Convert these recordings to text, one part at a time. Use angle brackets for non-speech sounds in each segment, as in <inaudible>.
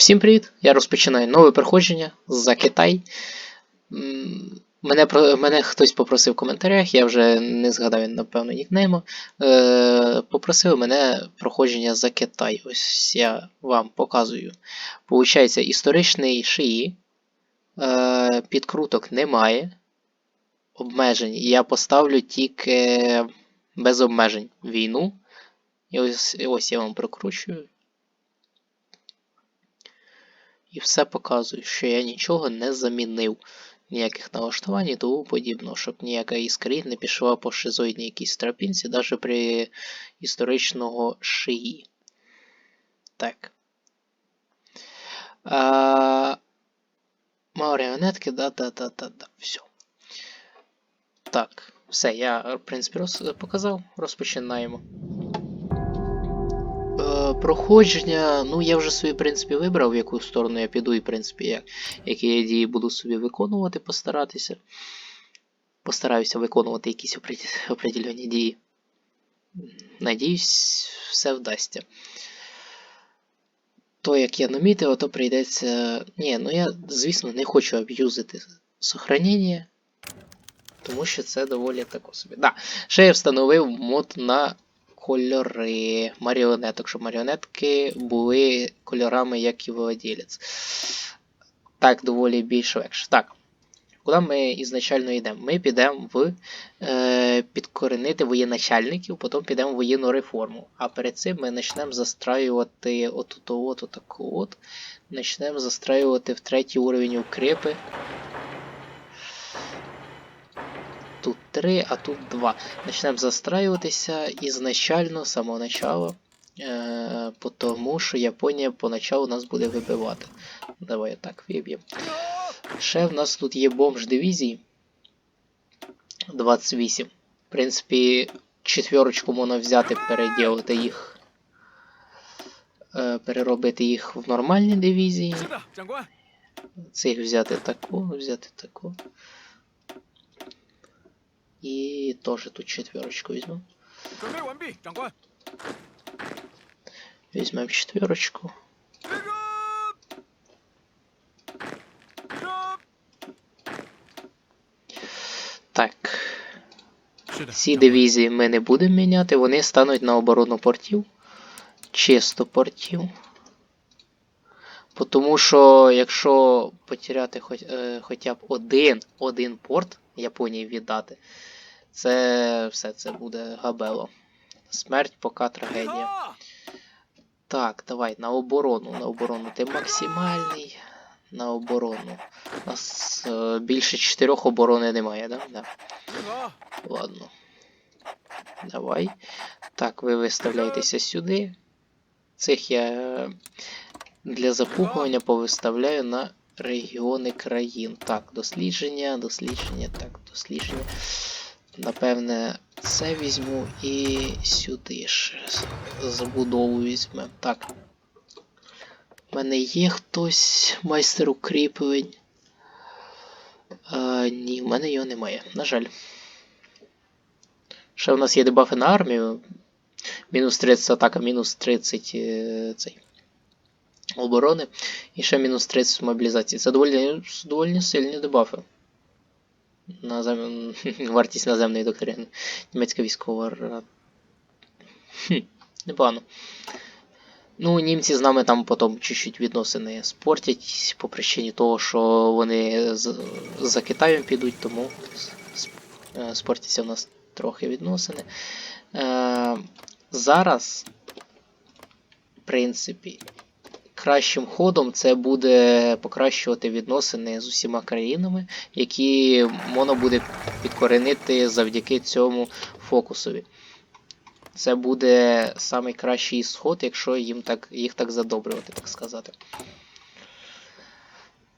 Всім привіт! Я розпочинаю нове проходження за Китай. Мене, мене хтось попросив в коментарях, я вже не згадав напевно, нікнейму. Е, попросив мене проходження за Китай. Ось я вам показую. Получається, історичний шиї. Е, підкруток немає. Обмежень. Я поставлю тільки без обмежень війну. І ось, ось я вам прокручую. І все показую, що я нічого не замінив. Ніяких налаштувань і тому подібного, щоб ніяка іскрі не пішла по шизоїдній якійсь тропінці, навіть при історичного шиї. Так. А... Маріонетки, да-да-да-да-да. Все. Так, все, я, в принципі, роз... показав. Розпочинаємо. Проходження, ну я вже собі, в принципі, вибрав, в яку сторону я піду, і, в принципі, як, які я дії буду собі виконувати, постаратися. Постараюся виконувати якісь определені дії. Надіюсь, все вдасться. То, як я намітив, то прийдеться. Ні, ну я, звісно, не хочу аб'юзити сохранення, тому що це доволі тако собі. Да, ще я встановив мод на кольори маріонеток, щоб маріонетки були кольорами, як і владілець. Так, доволі більш легше. Так. Куди ми ізначально йдемо? Ми підемо в е, підкоренити воєначальників, потім підемо в воєнну реформу. А перед цим ми почнемо застраювати отут от, отаку от. Почнемо застраювати в третій уровень укріпи тут 3, а тут 2. Почнемо застраюватися ізначально, з самого начала. Е, тому що Японія поначалу нас буде вибивати. Давай так виб'ємо. Ще в нас тут є бомж дивізії 28. В принципі, четверочку можна взяти, переділити їх. Е, переробити їх в нормальні дивізії. Цих взяти таку, взяти таку. И тоже тут четверочку возьмем. Возьмем четверочку. Так. Ці дивізії ми не будемо міняти, вони стануть на оборону портів. Чисто портів. Тому що якщо потеряти хоч, е, хоча б один, один порт Японії віддати, це все це буде габело. Смерть, пока трагедія. Так, давай на оборону. На оборону ти максимальний. На оборону. У нас е, більше чотирьох оборони немає, да? да? Ладно. Давай. Так, ви виставляєтеся сюди. Цих я е, для запугування повиставляю на регіони країн. Так, дослідження, дослідження, так, дослідження. Напевне, це візьму і сюди ж забудову візьмемо. Так. У мене є хтось майстер укріплень. А, ні, в мене його немає. На жаль. Ще в нас є дебафи на армію. Мінус 30 атака, мінус 30 е, цей, оборони. І ще мінус 30 мобілізації. Це доволі, доволі сильні дебафи. Назем... <laughs> Вартість наземної доктрини. Німецька військова. Хм, непогано. Ну, німці з нами там потім чуть-чуть відносини спортять по причині того, що вони за Китаєм підуть, тому е, спортяться в нас трохи відносини. Е, зараз, в принципі, кращим ходом це буде покращувати відносини з усіма країнами, які можна буде підкоренити завдяки цьому фокусові. Це буде найкращий сход, якщо їм так, їх так задобрювати, так сказати.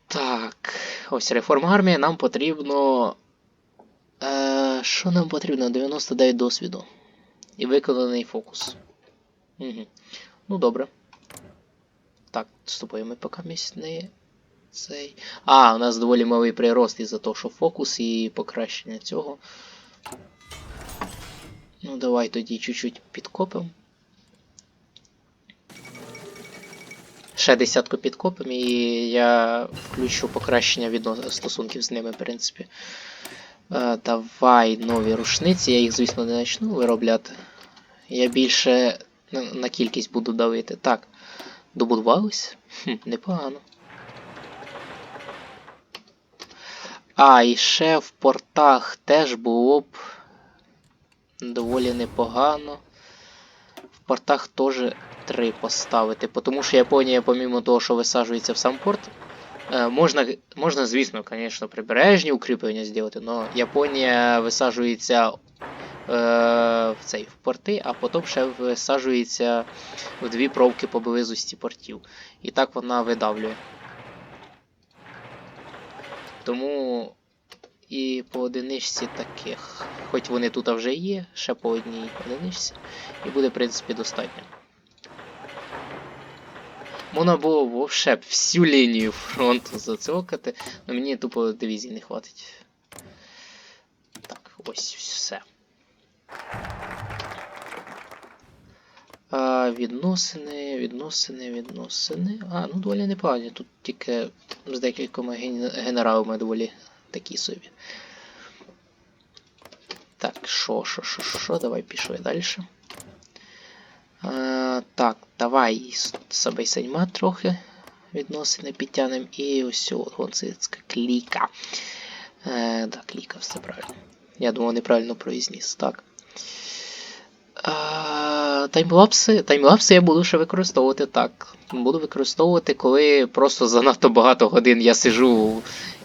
Так, ось реформа армії. Нам потрібно. Е, що нам потрібно? 99 досвіду. І виконаний фокус. Угу. Ну, добре. Так, з тобою ми поки місць не цей. А, у нас доволі малий прирост із-за того, що фокус і покращення цього. Ну, давай тоді чуть-чуть підкопимо. Ще десятку підкопим, і я включу покращення відно... стосунків з ними, в принципі. Е, давай нові рушниці, я їх, звісно, не почну виробляти. Я більше на, на кількість буду давити. Так, добудувались? Хм, непогано. А, і ще в портах теж було б доволі непогано. В портах теж три поставити. Тому що Японія, помімо того, що висаджується в сам порт, е, можна, можна, звісно, звісно, прибережні укріплення зробити, але Японія висаджується в цей в порти, а потім ще висаджується в дві провки поблизості портів. І так вона видавлює. Тому і по одиничці таких. Хоч вони тут вже є, ще по одній одиничці. І буде, в принципі, достатньо. Можна було вовше всю лінію фронту зацокати, але мені тупо дивізії не хватить. Так, ось все. А, відносини, відносини, відносини. А, ну доволі непогані. Тут тільки з декількома генералами доволі такі собі. Так, що, що, що, що, давай пішли далі. А, так, давай себе Сейма трохи відносини підтягнемо. І ось гонцицька кліка. Е, да, кліка, все правильно. Я думав, неправильно произніс. Так. А, таймлапси, таймлапси я буду ще використовувати так. Буду використовувати, коли просто занадто багато годин я сижу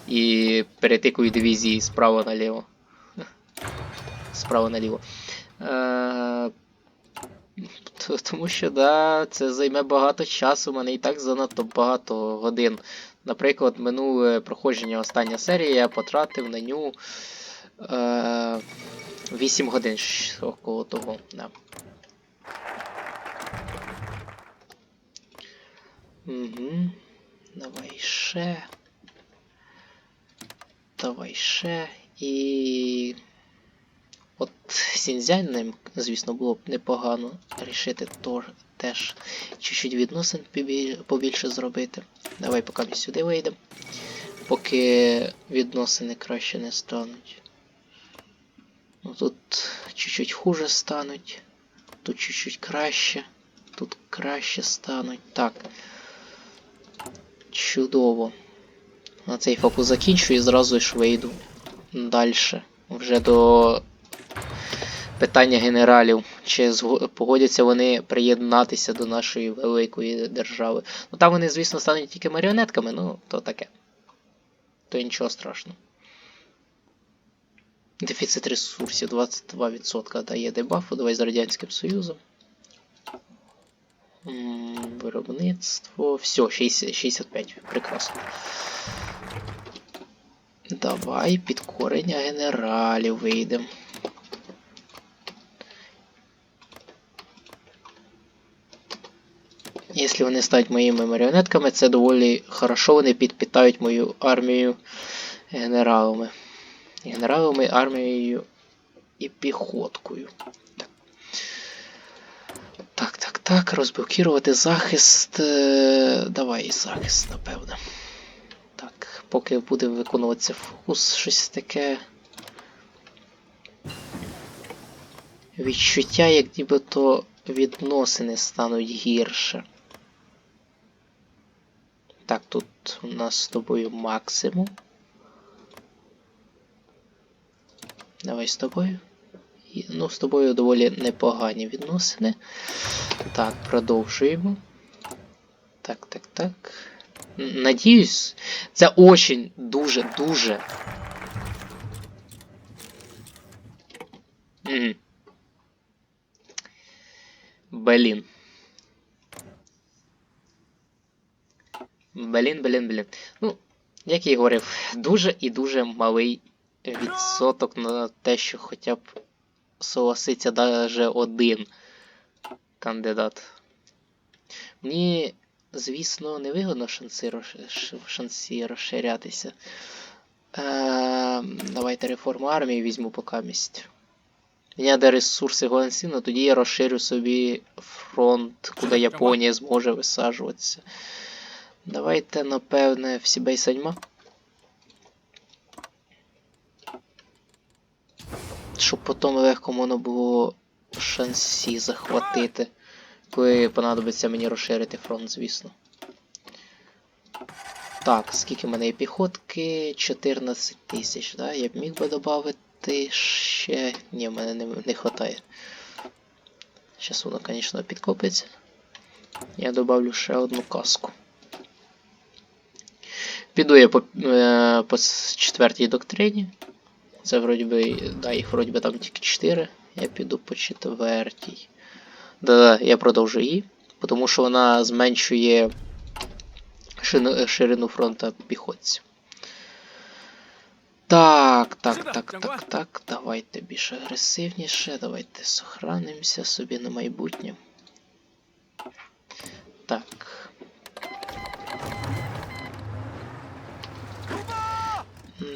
і перетикую дивізії справа наліво. Справа наліво. Е, тому що, да, це займе багато часу, у мене і так занадто багато годин. Наприклад, минуле проходження остання серія я потратив на ню е, 8 годин около того. Да. Угу. Давай ще. Давай ще. І. От Сінзянним, звісно, було б непогано рішити то, теж чуть-чуть відносин побільше зробити. Давай поки ми сюди вийдемо. Поки відносини краще не стануть. Ну тут чуть-чуть хуже стануть. Тут чуть-чуть краще. Тут краще стануть. Так. Чудово. На цей фокус закінчу і зразу ж вийду далі. Вже до питання генералів. Чи погодяться вони приєднатися до нашої великої держави. Ну там вони, звісно, стануть тільки маріонетками, ну то таке. То нічого страшного. Дефіцит ресурсів 22% дає дебафу. Давай з Радянським Союзом. Виробництво. Все, 60, 65. Прекрасно. Давай підкорення генералів вийдемо. Якщо вони стають моїми маріонетками, це доволі хорошо, вони підпитають мою армію генералами. Генералами, армією і піхоткою. Так. Так, так, так, розблокувати захист. е, Давай захист, напевно. Так, поки буде виконуватися фокус, щось таке. Відчуття, як нібито відносини стануть гірше. Так, тут у нас з тобою максимум. Давай з тобою. Ну, з тобою доволі непогані відносини. Так, продовжуємо. Так, так, так. Надіюсь, це очень дуже, дуже. Угу. Блін. Блін, блін, блін. Ну, як я і говорив, дуже і дуже малий відсоток на те, що хоча б согласиться даже один кандидат. Мені, звісно, не вигодно шанси, рош- ш- шанси розширятися. Е, давайте реформу армії візьму поки місць. Мені треба ресурси Гуансіну, тоді я розширю собі фронт, куди Японія зможе висаджуватися. Давайте, напевне, всі бейсадьма. Щоб потім легко можна було шансі захватити. Коли понадобиться мені розширити фронт, звісно. Так, скільки в мене є піхотки? 14 тисяч, да? Я б міг би додати ще. Ні, в мене не, не вистачає. Зараз воно, звісно, підкопиться. Я добавлю ще одну каску. Піду я по, е, по четвертій доктрині. Це вроді би, да, їх вроді би там тільки 4. Я піду по четвертій. Да, я продовжу її, тому що вона зменшує шину- ширину фронта піхотців. Так, так, так, так, так. Давайте більш агресивніше. Давайте сохранимося собі на майбутнє. Так.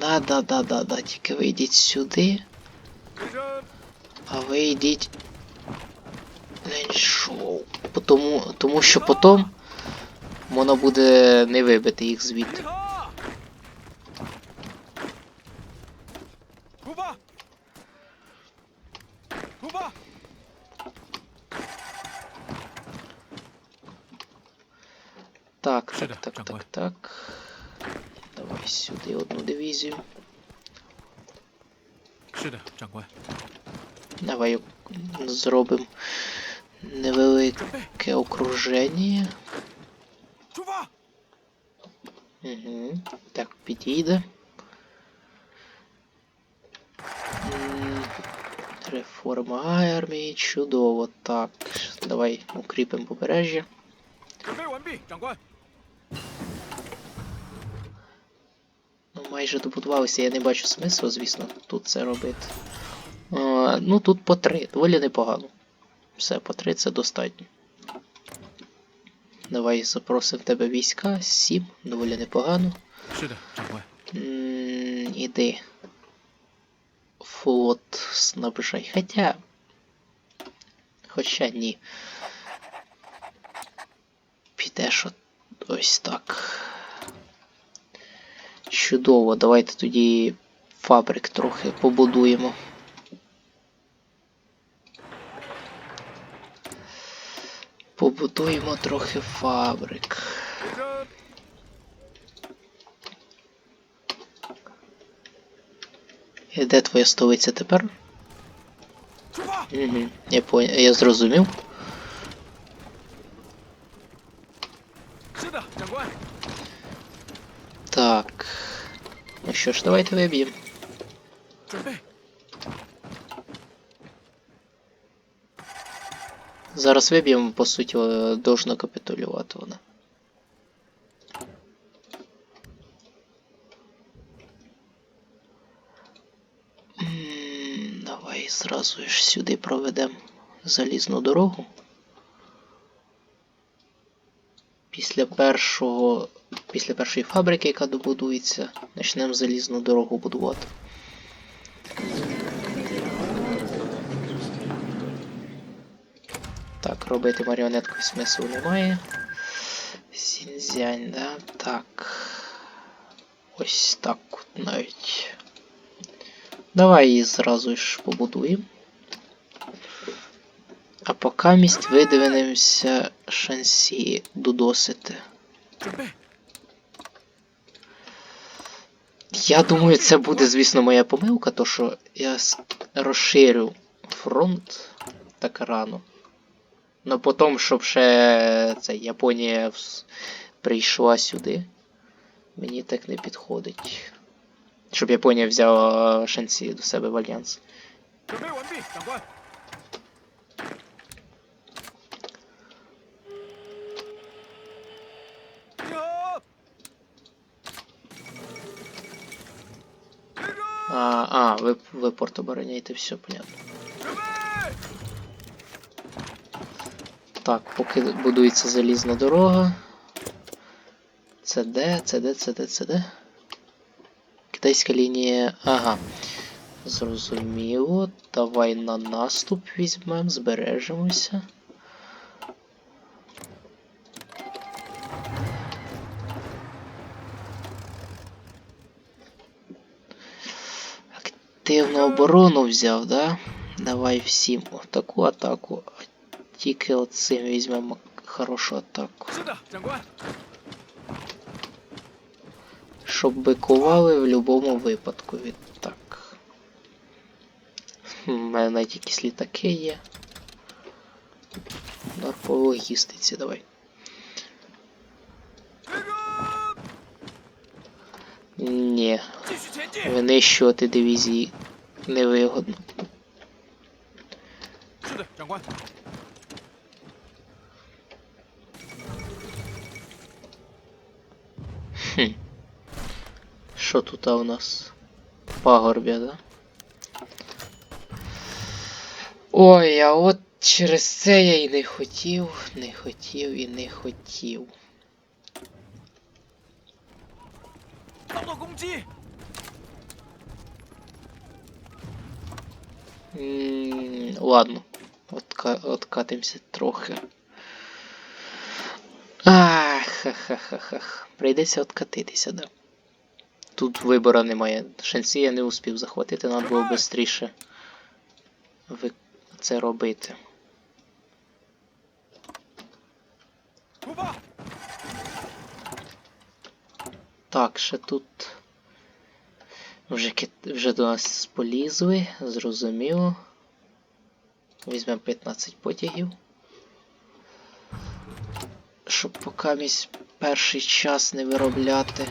Да, да, да, да, да. Тільки ви йдіть сюди, а ви йдіть. Шоу. Тому, тому що потім воно буде не вибити їх звідти. Yeehaw! Kuba! Kuba! Так, Сюди, так, так, Джангой. так, так. Давай сюди одну дивізію. Сюди, Джангой. Давай зробимо невелике окруження. Угу. Так, підійде. Реформа армії. Чудово. Так. Давай укріпимо побережжя. Ну, майже добудувалися, я не бачу смислу, звісно, тут це робити. Е, ну тут по три, доволі непогано. Все, по три це достатньо. Давай запросимо в тебе війська, сім, доволі непогано. Іди. Флот снабжай. Хоча. Хоча ні. Підеш от ось так. Чудово, давайте тоді фабрик трохи побудуємо. побудуємо трохи фабрик. І де твоя столиця тепер? Угу, Я поня... я зрозумів. Так. Ну що ж, давайте виб'ємо. Зараз виб'ємо, по суті, е, должна капітулювати вона. Давай зразу ж сюди проведемо залізну дорогу. Після першого. Після першої фабрики, яка добудується, почнемо залізну дорогу будувати. Робити маріонетку смислу немає. Сінзянь, да? Так. Ось так от навіть. Давай її зразу ж побудуємо. А поки місць видивимося шансі додосити. Я думаю, це буде, звісно, моя помилка, то що я розширю фронт так рано. Ну потім, щоб ще це, Японія прийшла сюди. Мені так не підходить. Щоб Японія взяла шансі до себе в альянс. А, а, ви, ви порт обороняєте, все понятно. Так, поки будується залізна дорога. Це де, це де, це де, це де. Китайська лінія. Ага. Зрозуміло. Давай на наступ візьмемо, збережемося. Активну оборону взяв, да? Давай всім таку атаку тільки от цим візьмемо хорошу атаку. Щоб бикували в будь-якому випадку відтак. У мене тільки слітаки є. Удар по логістиці, давай. Ні. Винищувати дивізії невигодно. Що тут у нас? Пагорб'я, да? Ой, а от через це я і не хотів, не хотів і не хотів. Ммм, ладно, Отка откатимся трохи. Ах, ха ха ха ха Прийдеться откатитися, да. Тут вибору немає. Шанси я не успів захватити, треба було швидше це робити. Так, ще тут. Вже, вже до нас полізли, зрозуміло. Візьмемо 15 потягів. Щоб поки місь перший час не виробляти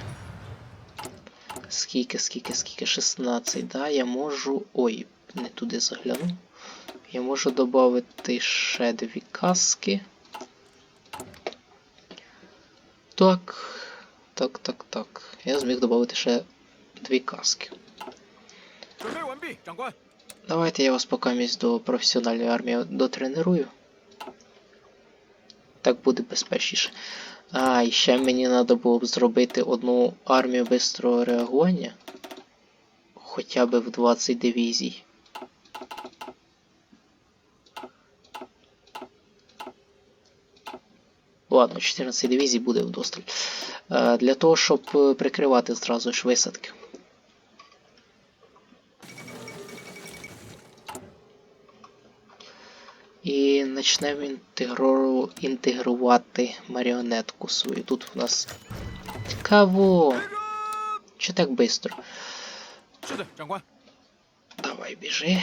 скільки, скільки, скільки, 16, да, я можу... Ой, не туди загляну. Я можу додати ще дві каски. Так. Так, так, так. Я зміг додати ще дві каски. Давайте я вас поки покамість до професіональної армії дотренерую. Так буде безпечніше. А, і ще мені треба було б зробити одну армію бистрого реагування. Хоча б в 20 дивізій. Ладно, 14 дивізій буде вдосталь. Е, Для того, щоб е, прикривати зразу ж висадки. І почнемо інтегру... інтегрувати маріонетку свою. Тут у нас. Цікаво! Че так быстро? Давай, біжи.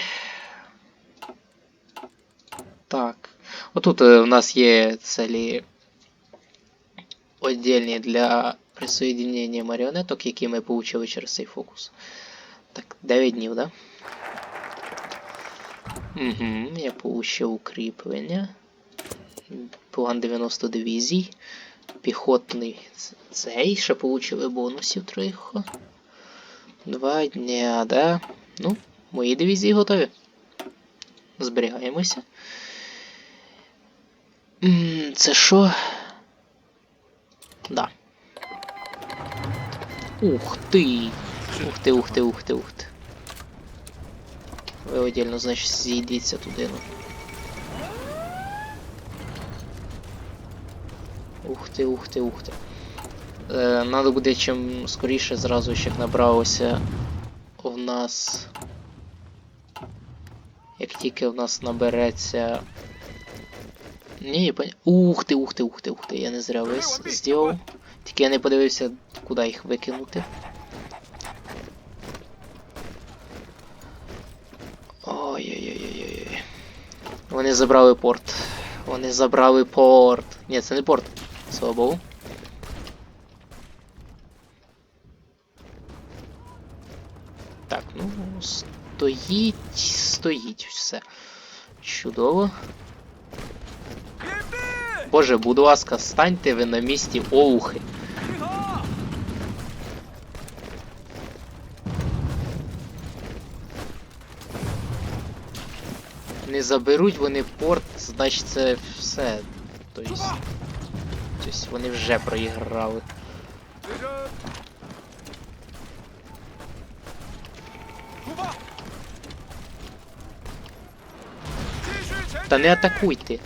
Так. Отут е, у нас є цілі віддільні для присоєднення маріонеток, які ми получили через цей фокус. Так, 9 днів, да? Угу, я получив укріплення. План 90 дивізій. Піхотний цей. Ще получили бонусів трохи. Два дня, да? Ну, мої дивізії готові. Зберігаємося. Це що? Да. Ух ти! Ух ти, ух ти, ух ти, ух ти. Ви отдельно, значить, зійдіться туди, ну. Ух ти, ух ти, ух ти. Е, надо буде чим скоріше зразу, щоб набралося в нас. Як тільки в нас набереться. Ні, пон... Ух ти, ух ти, ух ти, ух ти. Я не зря вис зробив. Тільки я не подивився, куди їх викинути. Ой-ой-ой-ой-ой. Вони забрали порт. Вони забрали порт. Ні, це не порт. Слава Богу. Так, ну, стоїть, стоїть все. Чудово. Боже, будь ласка, станьте ви на місці оухи. не заберуть вони порт, значить це все. Тобто... Тобто вони вже проіграли. Та не атакуйте.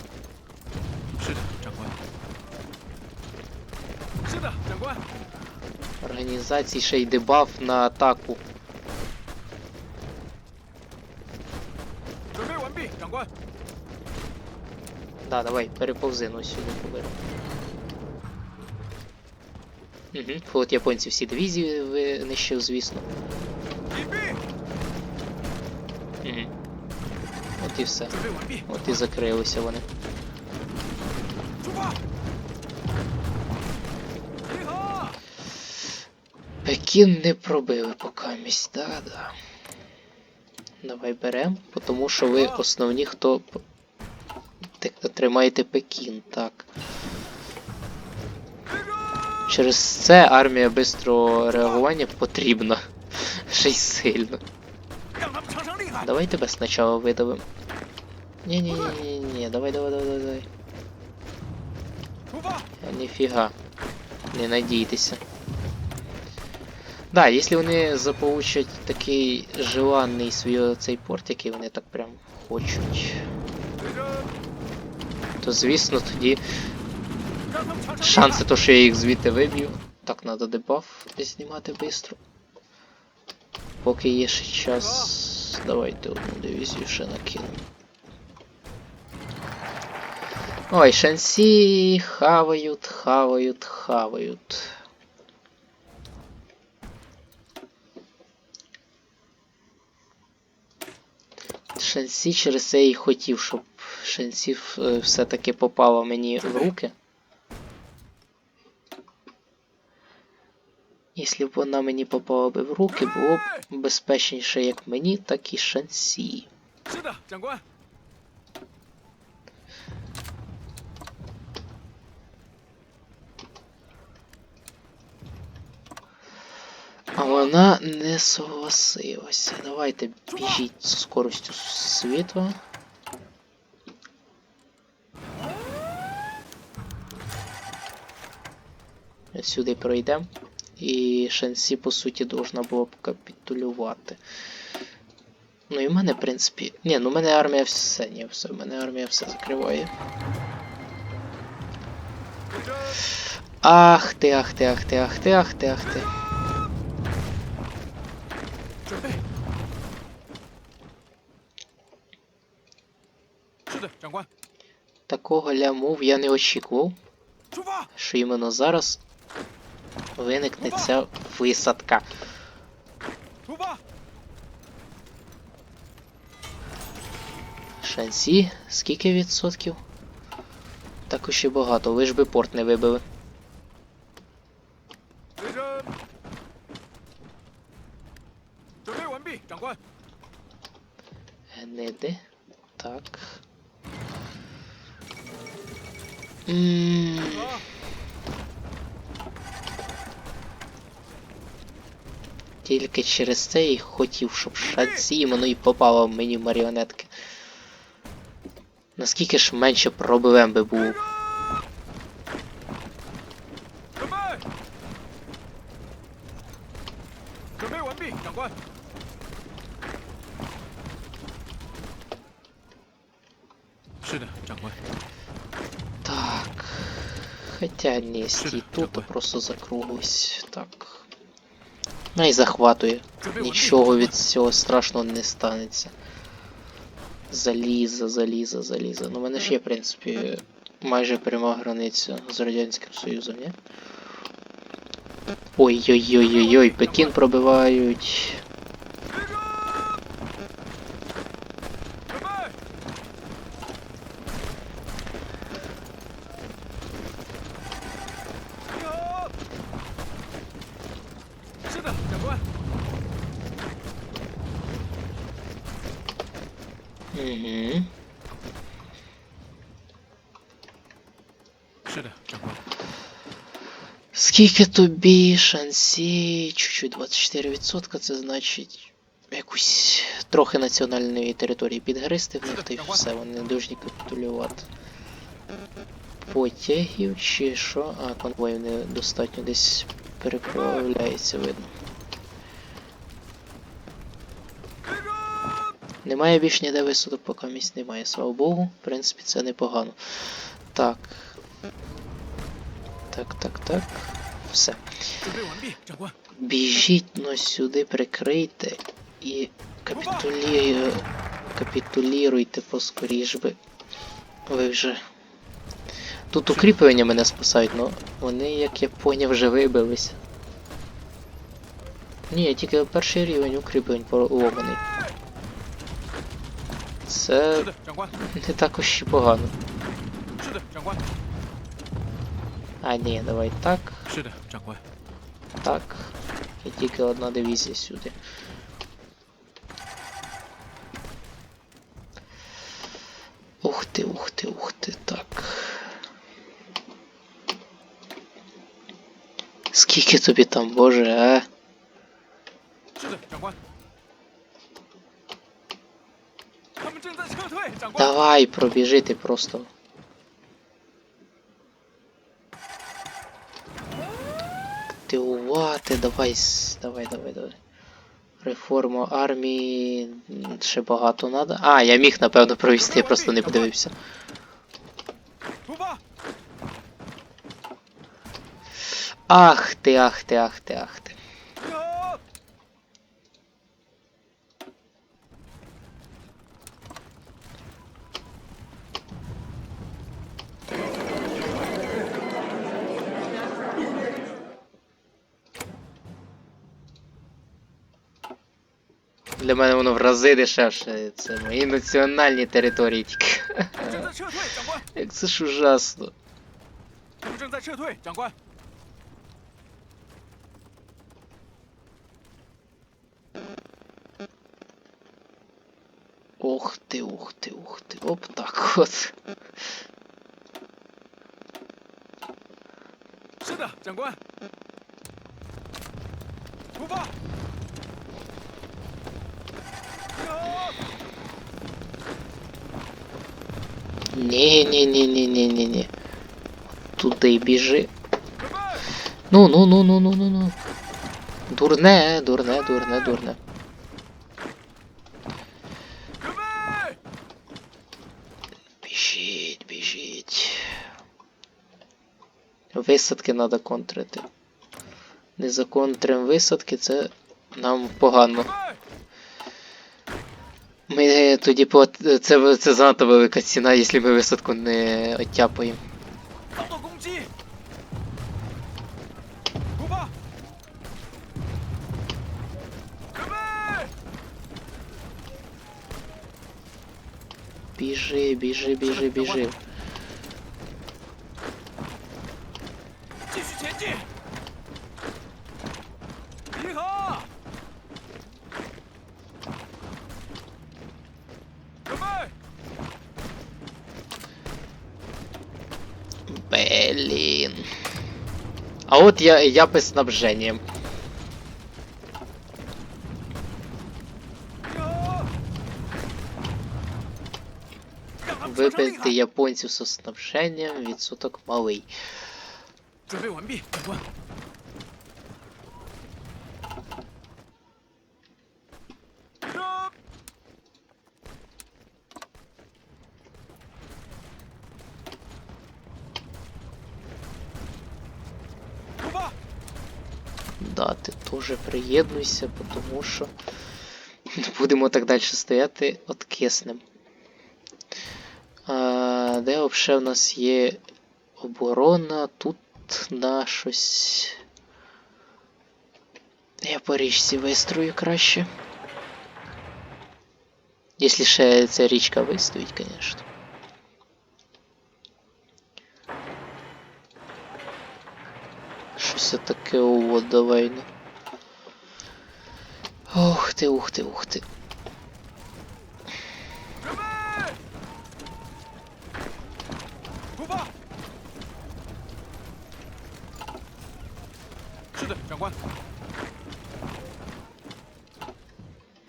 Організації ще й дебаф на атаку. Да, давай, переповзи, ну сюди побери. Угу, Флот японців всі дивізії винищив, звісно. Угу. От і все. От і закрилися вони. Пекін не пробили покамість, да, да. Давай беремо, тому що ви основні, хто тримаєте Пекін, так. Через це армія бистрого реагування потрібна. <laughs> Ще й сильно. Давай тебе спочатку видавим. ні ні ні ні ні давай, давай, давай, давай. Ніфіга. Не надійтеся. Да, якщо вони заполучать такий желанний свій цей порт, який вони так прям хочуть то звісно тоді шанси, то що я їх звідти виб'ю. Так, треба дебаф знімати швидко. Поки є ще час. Давайте одну дивізію ще накину. Ой, шансі хавають, хавають, хавають. Шансі через це і хотів, щоб Шансів е, все-таки попало мені в руки. Якщо б вона мені попала би в руки, було б безпечніше як мені, так і Шансі. А вона не согласилася. Давайте біжіть з скоростю світла. сюди пройде. І Шенсі, по суті, должна була б капітулювати. Ну і в мене, в принципі. Ні, ну в мене армія все, ні, все, в мене армія все закриває. Ах ти, ах ти, ах ти, ах ти, ах ти, ах ти. Такого лямов я не очікував. Що іменно зараз виникне ця висадка. Шансі, скільки відсотків? Також і багато, ви ж би порт не вибили. Гниди. Так. Ммм. Тільки через це і хотів, щоб шансі воно і попало в мені маріонетки. Наскільки ж менше проблем би був. Так. Хотя не стій тут, а просто закруглись. Так. Ну і захватує. Нічого від цього страшного не станеться. Заліза, заліза, заліза. Ну в мене ж є, в принципі, майже пряма границя з Радянським Союзом, ні? Ой-ой-ой-ой-ой, Пекін пробивають. Скільки тобі шансі? Чуть-чуть 24%, це значить якусь трохи національної території підгристи в них, та й все, вони не должні капітулювати. Потягів чи що? А, конвоїв недостатньо десь переправляється, видно. Немає більш ніде висадок, поки місць немає. Слава Богу, в принципі, це непогано. Так. Так, так, так все. Біжіть но сюди, прикрийте і капітулі... капітуліруйте поскоріш би. Ви вже. Тут укріплення мене спасають, але вони, як я поняв, вже вибилися. Ні, я тільки перший рівень укріплень поломаний. Це не також і погано. А, ні, давай так. 是的，长官。 так. І тільки одна дивізія сюди. Ух ти, ух ти, ух ти, так. Скільки тобі там, боже, а? 是的，长官。他们正在撤退，长官。 Давай, пробіжи ти просто. Активувати, давай, давай, давай, давай. Реформа армії ще багато треба. А, я міг, напевно, провести, я просто не подивився. Ах ти, ах ти, ах ти, ах для мене воно в рази дешевше. Це мої національні території тільки. Як це ж ужасно. Ох ти, ух ти, ух ти. Оп так от. Ну, ну, ну, ну, ну. Дурне, дурне, дурне, дурне.！Біжіть, біжіть. Висадки треба контрити. Не законтрим висадки, це нам погано ми е, тоді плат... Це це занадто велика ціна, якщо ми висадку не оттяпаємо. Біжи, біжи, біжи, біжи. я, япы снабжением. Вибити японців со снабженням, відсоток малий. Приєднуйся, тому що будемо так далі стояти от киснем. А, де взагалі в нас є оборона? Тут на щось. Я по річці вистрою краще. Якщо ще ця річка вистоїть, звісно. Щось таке о, давай ну. Ух ти, ух ти, ух ти.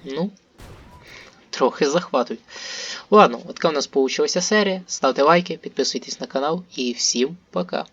Ну, трохи захватують. Ладно, от така в нас получилася серія. Ставте лайки, підписуйтесь на канал і всім пока!